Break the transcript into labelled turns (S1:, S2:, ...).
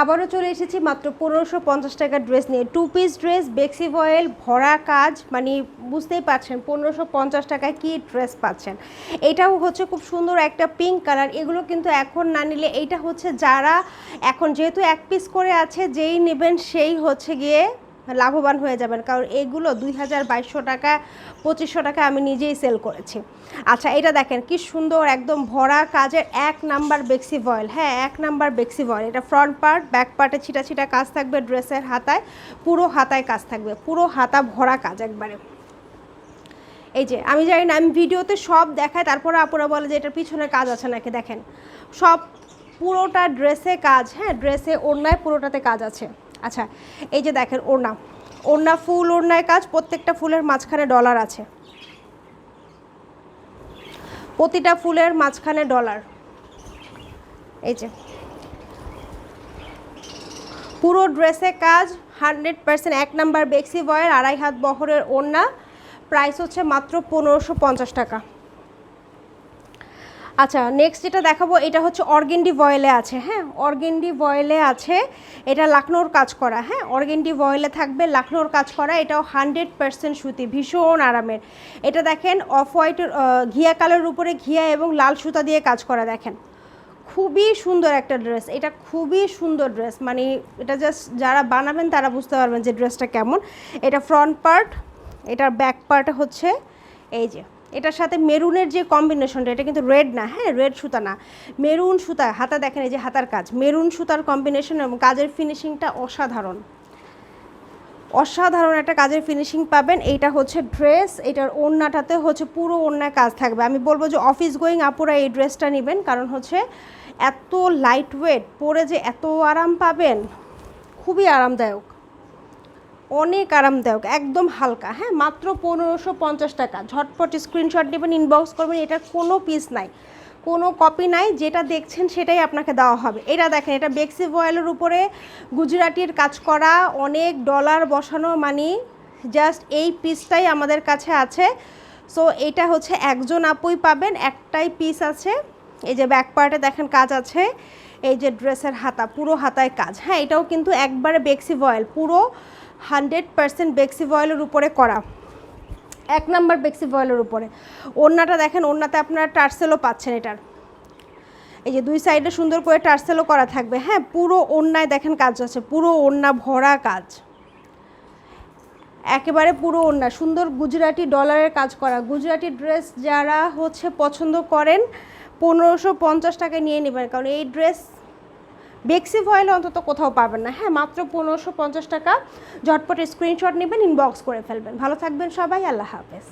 S1: আবারও চলে এসেছি মাত্র পনেরোশো পঞ্চাশ টাকার ড্রেস নিয়ে। টু পিস ড্রেস বেক্সি ভয়েল ভরা কাজ মানে বুঝতেই পারছেন, পনেরোশো পঞ্চাশ টাকায় কী ড্রেস পাচ্ছেন। এটাও হচ্ছে খুব সুন্দর একটা পিঙ্ক কালার এগুলো কিন্তু এখন না নিলে এইটা হচ্ছে যারা এখন যেহেতু এক পিস করে আছে, যেই নেবেন সেই হচ্ছে গিয়ে লাভবান হয়ে যাবেন, কারণ এগুলো দুই হাজার বাইশশো টাকা, পঁচিশশো টাকা আমি নিজেই সেল করেছি। আচ্ছা এটা দেখেন কি সুন্দর একদম ভরা কাজের এক নাম্বার বেক্সি ভয়েল হ্যাঁ এক নাম্বার বেক্সি ভয়েল এটা ফ্রন্ট পার্ট ব্যাক পার্টে ছিটা ছিটা কাজ থাকবে ড্রেসের হাতায়, পুরো হাতায় কাজ থাকবে, পুরো হাতা ভরা কাজ একবারে। এই যে, আমি জানি না, আমি ভিডিওতে সব দেখাই, তারপরে আপুরা বলে যে এটার পিছনে কাজ আছে নাকি, দেখেন। সব পুরোটা ড্রেসে কাজ হ্যাঁ ড্রেসে ওড়নায় পুরোটাতে কাজ আছে। আচ্ছা এই যে দেখেন ওড়না। ওড়না ফুল, ওড়নায় কাজ, প্রত্যেকটা ফুলের মাঝখানে ডলার আছে। প্রতিটা ফুলের মাঝখানে ডলার এই যে। পুরো ড্রেসে কাজ হান্ড্রেড পার্সেন্ট এক নাম্বার বেক্সি বয়ের, আড়াই হাত বহরের ওড়না। প্রাইস হচ্ছে মাত্র পনেরোশো পঞ্চাশ টাকা। আচ্ছা নেক্সট যেটা দেখাবো, এটা হচ্ছে অর্গেন্ডি ভয়েলে আছে হ্যাঁ? অর্গেন্ডি ভয়েলে আছে, এটা লাকনোর কাজ করা হ্যাঁ? অর্গেন্ডি ভয়েলে থাকবে, লাকনোর কাজ করা, এটাও হান্ড্রেড পার্সেন্ট সুতি, ভীষণ আরামের। এটা দেখেন অফ হোয়াইটের ঘিয়া কালারের উপরে ঘিয়া এবং লাল সুতা দিয়ে কাজ করা, দেখেন। খুবই সুন্দর একটা ড্রেস এটা খুবই সুন্দর ড্রেস মানে এটা জাস্ট যারা বানাবেন, তারা বুঝতে পারবেন যে ড্রেসটা কেমন। এটা ফ্রন্ট পার্ট এটার ব্যাক পার্ট হচ্ছে, এই যে। এটার সাথে মেরুনের যে কম্বিনেশনটা এটা কিন্তু রেড না হ্যাঁ রেড সুতা না। মেরুন সুতা, হাতা দেখেন এই যে হাতার কাজ। মেরুন সুতার কম্বিনেশন এবং কাজের ফিনিশিংটা অসাধারণ। অসাধারণ একটা কাজের ফিনিশিং পাবেন। এইটা হচ্ছে ড্রেস এটার ওড়নাটাতে হচ্ছে পুরো ওড়নায় কাজ থাকবে। আমি বলব যে অফিস গোয়িং আপুরা এই ড্রেসটা নেবেন, কারণ হচ্ছে এত লাইট ওয়েট পরে যে এত আরাম পাবেন, খুবই আরামদায়ক। অনেক আরামদায়ক, একদম হালকা হ্যাঁ? মাত্র পনেরোশো পঞ্চাশ টাকা। ঝটপট স্ক্রিনশট নেবেন ইনবক্স করবেন, এটার কোনো পিস নাই। কোনো কপি নাই, যেটা দেখছেন সেটাই আপনাকে দেওয়া হবে। এটা দেখেন, এটা বেক্সি ভয়েলের উপরে গুজরাটির কাজ করা, অনেক ডলার বসানো মানে জাস্ট এই পিসটাই আমাদের কাছে আছে। সো এটা হচ্ছে একজন আপুই পাবেন, একটাই পিস আছে। এই যে ব্যাক পার্টে দেখেন কাজ আছে, এই যে ড্রেসের হাতা, পুরো হাতায় কাজ। হ্যাঁ এটাও কিন্তু একবারে বেক্সি ভয়েল, পুরো হান্ড্রেড পার্সেন্ট বেক্সি ভয়েলের উপরে করা। এক নাম্বার বেক্সি ভয়েলের উপরে। ওড়নাটা দেখেন, ওড়নাতে আপনারা টার্সেলও পাচ্ছেন এটার। এই যে দুই সাইডে সুন্দর করে টার্সেলও করা থাকবে। হ্যাঁ পুরো ওড়নায় দেখেন কাজ আছে, পুরো ওড়না ভরা কাজ। একেবারে পুরো ওড়না, সুন্দর গুজরাটি ডলারের কাজ করা। গুজরাটি ড্রেস যারা হচ্ছে পছন্দ করেন পনেরোশো পঞ্চাশ টাকায় নিয়ে নেবেন, কারণ এই ড্রেস বেক্সি ভয়েলে অন্তত কোথাও পাবেন না। হ্যাঁ মাত্র পনেরোশো পঞ্চাশ টাকা। ঝটপট স্ক্রিনশট নেবেন ইনবক্স করে ফেলবেন। ভালো থাকবেন সবাই, আল্লাহ হাফেজ।